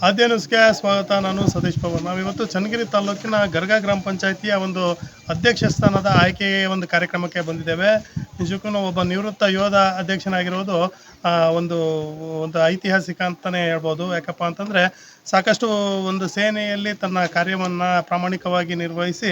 ಆದ್ಯ ಸ್ವಾಗತ, ನಾನು ಸತೀಶ್ ಪವನ್ ನಾವಿವತ್ತು ಚನ್ನಗಿರಿ ತಾಲೂಕಿನ ಗರ್ಗಾ ಗ್ರಾಮ ಪಂಚಾಯತಿಯ ಒಂದು ಅಧ್ಯಕ್ಷ ಸ್ಥಾನದ ಆಯ್ಕೆ ಒಂದು ಕಾರ್ಯಕ್ರಮಕ್ಕೆ ಬಂದಿದ್ದೇವೆ. ನಿಜಕ್ಕೂ ಒಬ್ಬ ನಿವೃತ್ತ ಯೋಧ ಅಧ್ಯಕ್ಷನಾಗಿರೋದು ಒಂದು ಒಂದು ಐತಿಹಾಸಿಕ ಅಂತಲೇ ಹೇಳ್ಬೋದು. ಯಾಕಪ್ಪ ಅಂತಂದರೆ ಸಾಕಷ್ಟು ಒಂದು ಸೇನೆಯಲ್ಲಿ ತನ್ನ ಕಾರ್ಯವನ್ನು ಪ್ರಾಮಾಣಿಕವಾಗಿ ನಿರ್ವಹಿಸಿ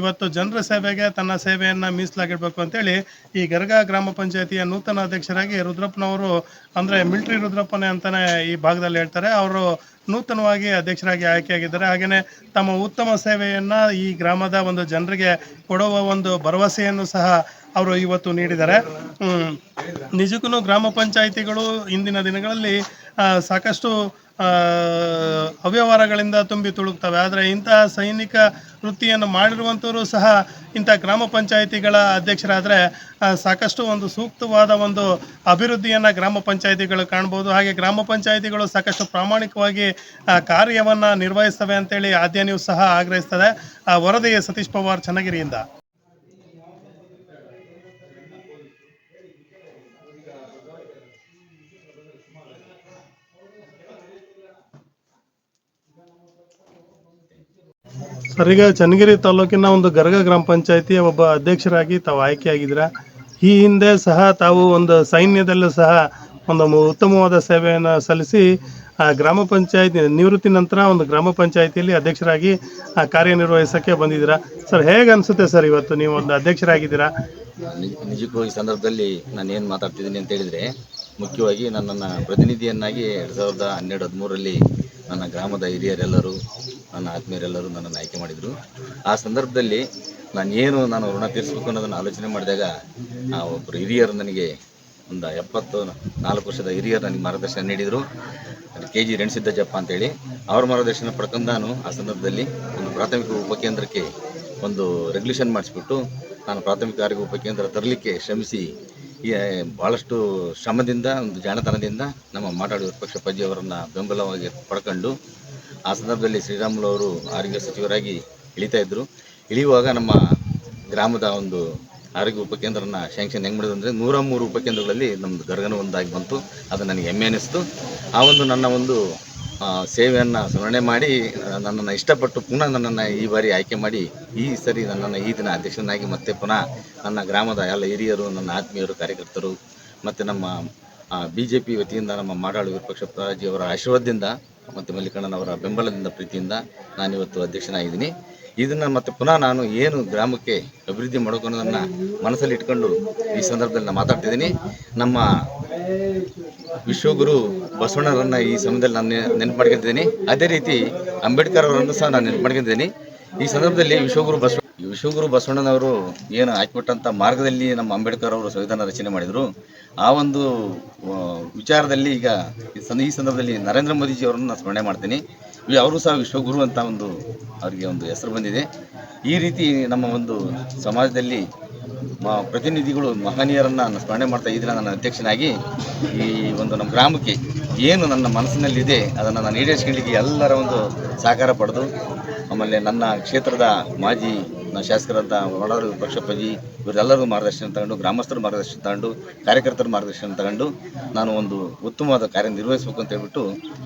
ಇವತ್ತು ಜನರ ಸೇವೆಗೆ ತನ್ನ ಸೇವೆಯನ್ನು ಮೀಸಲಾಗಿಡಬೇಕು ಅಂತೇಳಿ ಈ ಗರಗ ಗ್ರಾಮ ಪಂಚಾಯತಿಯ ನೂತನ ಅಧ್ಯಕ್ಷರಾಗಿ ರುದ್ರಪ್ಪನವರು, ಅಂದರೆ ಮಿಲ್ಟ್ರಿ ರುದ್ರಪ್ಪನೇ ಅಂತಲೇ ಈ ಭಾಗದಲ್ಲಿ ಹೇಳ್ತಾರೆ, ಅವರು ನೂತನವಾಗಿ ಅಧ್ಯಕ್ಷರಾಗಿ ಆಯ್ಕೆಯಾಗಿದ್ದಾರೆ. ಹಾಗೆಯೇ ತಮ್ಮ ಉತ್ತಮ ಸೇವೆಯನ್ನು ಈ ಗ್ರಾಮದ ಒಂದು ಜನರಿಗೆ ಕೊಡುವ ಒಂದು ಭರವಸೆಯನ್ನು ಸಹ ಅವರು ಇವತ್ತು ನೀಡಿದ್ದಾರೆ. ನಿಜಕ್ಕೂ ಗ್ರಾಮ ಪಂಚಾಯಿತಿಗಳು ಇಂದಿನ ದಿನಗಳಲ್ಲಿ ಸಾಕಷ್ಟು ಅವ್ಯವಹಾರಗಳಿಂದ ತುಂಬಿ ತುಳುಕ್ತವೆ. ಆದರೆ ಇಂತಹ ಸೈನಿಕ ವೃತ್ತಿಯನ್ನು ಮಾಡಿರುವಂಥವರು ಸಹ ಇಂಥ ಗ್ರಾಮ ಪಂಚಾಯಿತಿಗಳ ಅಧ್ಯಕ್ಷರಾದರೆ ಸಾಕಷ್ಟು ಒಂದು ಸೂಕ್ತವಾದ ಒಂದು ಅಭಿವೃದ್ಧಿಯನ್ನು ಗ್ರಾಮ ಪಂಚಾಯಿತಿಗಳು ಕಾಣ್ಬೋದು. ಹಾಗೆ ಗ್ರಾಮ ಪಂಚಾಯಿತಿಗಳು ಸಾಕಷ್ಟು ಪ್ರಾಮಾಣಿಕವಾಗಿ ಕಾರ್ಯವನ್ನು ನಿರ್ವಹಿಸ್ತವೆ ಅಂತೇಳಿ ಆದ್ಯ ನ್ಯೂಸ್ ಸಹ ಆಗ್ರಹಿಸ್ತದೆ ವರದಿ ಸತೀಶ್ ಪವಾರ್ ಚನ್ನಗಿರಿಯಿಂದ. ಸರ್, ಈಗ ಚನ್ನಗಿರಿ ತಾಲೂಕಿನ ಒಂದು ಗರಗ ಗ್ರಾಮ ಪಂಚಾಯತಿಯ ಒಬ್ಬ ಅಧ್ಯಕ್ಷರಾಗಿ ತಾವು ಆಯ್ಕೆಯಾಗಿದ್ದೀರಾ. ಈ ಹಿಂದೆ ಸಹ ತಾವು ಒಂದು ಸೈನ್ಯದಲ್ಲೂ ಸಹ ಒಂದು ಉತ್ತಮವಾದ ಸೇವೆಯನ್ನು ಸಲ್ಲಿಸಿ, ಆ, ಗ್ರಾಮ ಪಂಚಾಯತ್ ನಿವೃತ್ತಿ ನಂತರ ಒಂದು ಗ್ರಾಮ ಪಂಚಾಯತಿಯಲ್ಲಿ ಅಧ್ಯಕ್ಷರಾಗಿ ಕಾರ್ಯನಿರ್ವಹಿಸೋಕ್ಕೆ ಬಂದಿದ್ದೀರಾ. ಸರ್, ಹೇಗೆ ಅನಿಸುತ್ತೆ ಸರ್ ಇವತ್ತು ನೀವು ಒಂದು ಅಧ್ಯಕ್ಷರಾಗಿದ್ದೀರಾ? ನಿಜ- ನಿಜಕ್ಕೂ ಈ ಸಂದರ್ಭದಲ್ಲಿ ನಾನು ಏನು ಮಾತಾಡ್ತಿದ್ದೀನಿ ಅಂತ ಹೇಳಿದರೆ, ಮುಖ್ಯವಾಗಿ ನನ್ನನ್ನು ಪ್ರತಿನಿಧಿಯನ್ನಾಗಿ ಎರಡು ಸಾವಿರದ ಹನ್ನೆರಡು ಹದಿಮೂರರಲ್ಲಿ ನನ್ನ ಗ್ರಾಮದ ಹಿರಿಯರೆಲ್ಲರೂ, ನನ್ನ ಆತ್ಮೀಯರೆಲ್ಲರೂ ನನ್ನನ್ನು ಆಯ್ಕೆ ಮಾಡಿದರು. ಆ ಸಂದರ್ಭದಲ್ಲಿ ನಾನು ಏನು ನಾನು ಋಣ ತೀರಿಸಬೇಕು ಅನ್ನೋದನ್ನು ಆಲೋಚನೆ ಮಾಡಿದಾಗ, ಆ ಒಬ್ಬರು ಹಿರಿಯರು ನನಗೆ ಒಂದು ಎಪ್ಪತ್ತು ನಾಲ್ಕು ವರ್ಷದ ಹಿರಿಯರು ನನಗೆ ಮಾರ್ಗದರ್ಶನ ನೀಡಿದರು. ಕೆ ಜಿ ರಣಸಿದ್ದಜ್ಜಪ್ಪ ಅಂತೇಳಿ. ಅವ್ರ ಮಾರ್ಗದರ್ಶನ ಪಡ್ಕೊಂಡು ನಾನು ಆ ಸಂದರ್ಭದಲ್ಲಿ ಒಂದು ಪ್ರಾಥಮಿಕ ಉಪಕೇಂದ್ರಕ್ಕೆ ಒಂದು ರೆಗ್ಯುಲೇಷನ್ ಮಾಡಿಸ್ಬಿಟ್ಟು ನಾನು ಪ್ರಾಥಮಿಕ ಆರೋಗ್ಯ ಉಪಕೇಂದ್ರ ತರಲಿಕ್ಕೆ ಶ್ರಮಿಸಿ ಭಾಳಷ್ಟು ಶ್ರಮದಿಂದ, ಒಂದು ಜಾಣತನದಿಂದ ನಮ್ಮ ಮಾತಾಡುವ ವಿಪಕ್ಷ ಪಜ್ಜಿ ಅವರನ್ನು ಬೆಂಬಲವಾಗಿ ಪಡ್ಕೊಂಡು ಆ ಸಂದರ್ಭದಲ್ಲಿ ಶ್ರೀರಾಮುಲು ಅವರು ಆರೋಗ್ಯ ಸಚಿವರಾಗಿ ಇಳಿತಾ ಇದ್ದರು ಇಳಿಯುವಾಗ ನಮ್ಮ ಗ್ರಾಮದ ಒಂದು ಆರೋಗ್ಯ ಉಪಕೇಂದ್ರನ ಶಾಂಕ್ಷನ್ ಹೆಂಗೆ ಮಾಡಿದ್ರು ಅಂದರೆ ನೂರ ಮೂರು ಉಪಕೇಂದ್ರಗಳಲ್ಲಿ ನಮ್ಮದು ಗರ್ಗನ ಒಂದಾಗಿ ಬಂತು. ಅದು ನನಗೆ ಹೆಮ್ಮೆ ಅನ್ನಿಸ್ತು ಆ ಒಂದು ನನ್ನ ಒಂದು ಸೇವೆಯನ್ನು ಸ್ಮರಣೆ ಮಾಡಿ ನನ್ನನ್ನು ಇಷ್ಟಪಟ್ಟು ಪುನಃ ನನ್ನನ್ನು ಈ ಬಾರಿ ಆಯ್ಕೆ ಮಾಡಿ, ಈ ಸರಿ ನನ್ನನ್ನು ಈ ದಿನ ಅಧ್ಯಕ್ಷನಾಗಿ ಮತ್ತೆ ಪುನಃ ನನ್ನ ಗ್ರಾಮದ ಎಲ್ಲ ಹಿರಿಯರು, ನನ್ನ ಆತ್ಮೀಯರು, ಕಾರ್ಯಕರ್ತರು, ಮತ್ತು ನಮ್ಮ ಬಿ ಜೆ ಪಿ ವತಿಯಿಂದ ನಮ್ಮ ಮಾಡಾಳು ವಿಪಕ್ಷ ಅವರ ಆಶೀರ್ವಾದದಿಂದ ಮತ್ತು ಮಲ್ಲಿಕಣ್ಣನವರ ಬೆಂಬಲದಿಂದ, ಪ್ರೀತಿಯಿಂದ ನಾನಿವತ್ತು ಅಧ್ಯಕ್ಷನಾಗಿದ್ದೀನಿ. ಇದನ್ನು ಮತ್ತೆ ಪುನಃ ನಾನು ಏನು ಗ್ರಾಮಕ್ಕೆ ಅಭಿವೃದ್ಧಿ ಮಾಡೋಕೆ ಅನ್ನೋದನ್ನು ಮನಸ್ಸಲ್ಲಿ ಇಟ್ಕೊಂಡು ಈ ಸಂದರ್ಭದಲ್ಲಿ ನಾನು ಮಾತಾಡ್ತಿದ್ದೀನಿ. ನಮ್ಮ ವಿಶ್ವಗುರು ಬಸವಣ್ಣರನ್ನ ಈ ಸಮಯದಲ್ಲಿ ನಾನು ನೆನಪು ಮಾಡ್ಕೊತಿದ್ದೀನಿ ಅದೇ ರೀತಿ ಅಂಬೇಡ್ಕರ್ ಅವರನ್ನು ಸಹ ನಾನು ನೆನಪು ಮಾಡ್ಕೊತಿದ್ದೀನಿ ಈ ಸಂದರ್ಭದಲ್ಲಿ ವಿಶ್ವಗುರು ಬಸವ ವಿಶ್ವಗುರು ಬಸವಣ್ಣನವರು ಏನು ಹಾಕಿಕೊಟ್ಟಂಥ ಮಾರ್ಗದಲ್ಲಿ ನಮ್ಮ ಅಂಬೇಡ್ಕರ್ ಅವರು ಸಂವಿಧಾನ ರಚನೆ ಮಾಡಿದರು. ಆ ಒಂದು ವಿಚಾರದಲ್ಲಿ ಈಗ ಈ ಸಂದ- ಈ ಸಂದರ್ಭದಲ್ಲಿ ನರೇಂದ್ರ ಮೋದಿಜಿ ಅವರನ್ನು ನಾನು ಸ್ಮರಣೆ ಮಾಡ್ತೀನಿ. ಅವರು ಸಹ ವಿಶ್ವಗುರು ಅಂತ ಒಂದು, ಅವರಿಗೆ ಒಂದು ಹೆಸರು ಬಂದಿದೆ. ಈ ರೀತಿ ನಮ್ಮ ಒಂದು ಸಮಾಜದಲ್ಲಿ ಪ್ರತಿನಿಧಿಗಳು ಮಹನೀಯರನ್ನ ಸ್ಮರಣೆ ಮಾಡ್ತಾ ಈ ದಿನ ನನ್ನ ಅಧ್ಯಕ್ಷನಾಗಿ ಈ ಒಂದು ನಮ್ಮ ಗ್ರಾಮಕ್ಕೆ ಏನು ನನ್ನ ಮನಸ್ಸಿನಲ್ಲಿದೆ ಅದನ್ನು ನಾನು ಈಡೇರಿಸ್ಕೊಳ್ಳಿಕ್ಕೆ ಎಲ್ಲರ ಒಂದು ಸಹಕಾರ ಪಡೆದು ಆಮೇಲೆ ನನ್ನ ಕ್ಷೇತ್ರದ ಮಾಜಿ ನನ್ನ ಶಾಸಕರಂತ ಒಡಾರು ಪಕ್ಷಪತಿ ಇವರೆಲ್ಲರಿಗೂ ಮಾರ್ಗದರ್ಶನ ತಗೊಂಡು ಗ್ರಾಮಸ್ಥರು ಮಾರ್ಗದರ್ಶನ ತಗೊಂಡು ಕಾರ್ಯಕರ್ತರ ಮಾರ್ಗದರ್ಶನ ತಗೊಂಡು ನಾನು ಒಂದು ಉತ್ತಮವಾದ ಕಾರ್ಯ ನಿರ್ವಹಿಸಬೇಕು ಅಂತ ಹೇಳ್ಬಿಟ್ಟು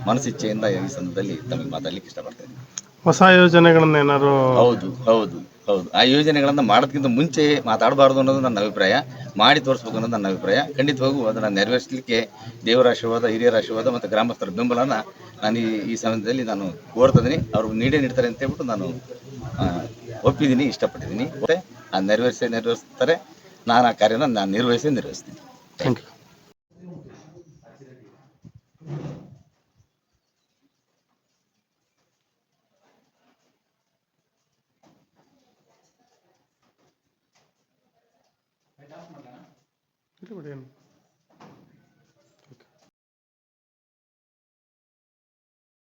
ಮನಸ್ಸಿಚ್ಛೆಯಿಂದ ಈ ಸಂದರ್ಭದಲ್ಲಿ ತಮಗೆ ಮಾತಾಡ್ಲಿಕ್ಕೆ ಇಷ್ಟಪಡ್ತೇನೆ ಹೊಸ ಯೋಜನೆಗಳನ್ನ ಏನಾದ್ರು ಹೌದು ಹೌದು. ಹೌದು. ಆ ಯೋಜನೆಗಳನ್ನು ಮಾಡೋದಕ್ಕಿಂತ ಮುಂಚೆ ಮಾತಾಡಬಾರ್ದು ಅನ್ನೋದು ನನ್ನ ಅಭಿಪ್ರಾಯ. ಮಾಡಿ ತೋರಿಸ್ಬೇಕು ಅನ್ನೋದು ನನ್ನ ಅಭಿಪ್ರಾಯ. ಖಂಡಿತವಾಗೂ ಅದನ್ನು ನೆರವೇರಿಸಲಿಕ್ಕೆ ದೇವರ ಆಶೀರ್ವಾದ, ಹಿರಿಯರ ಆಶೀರ್ವಾದ ಮತ್ತು ಗ್ರಾಮಸ್ಥರ ಬೆಂಬಲನ ನಾನು ಈ ಸಮಯದಲ್ಲಿ ನಾನು ಕೋರ್ತಿದ್ದೀನಿ ಅವ್ರಿಗೆ ನೀಡೇ ನೀಡ್ತಾರೆ ಅಂತ ಹೇಳ್ಬಿಟ್ಟು ನಾನು ಒಪ್ಪಿದ್ದೀನಿ, ಇಷ್ಟಪಟ್ಟಿದ್ದೀನಿ. ಆ ನೆರವೇರಿಸಿ ನೆರವೇರಿಸ್ತಾರೆ. ನಾನು ಆ ಕಾರ್ಯನ ನಾನು ನಿರ್ವಹಿಸಿ ನಿರ್ವಹಿಸ್ತೀನಿ ಥ್ಯಾಂಕ್ ಯು Dobrý den.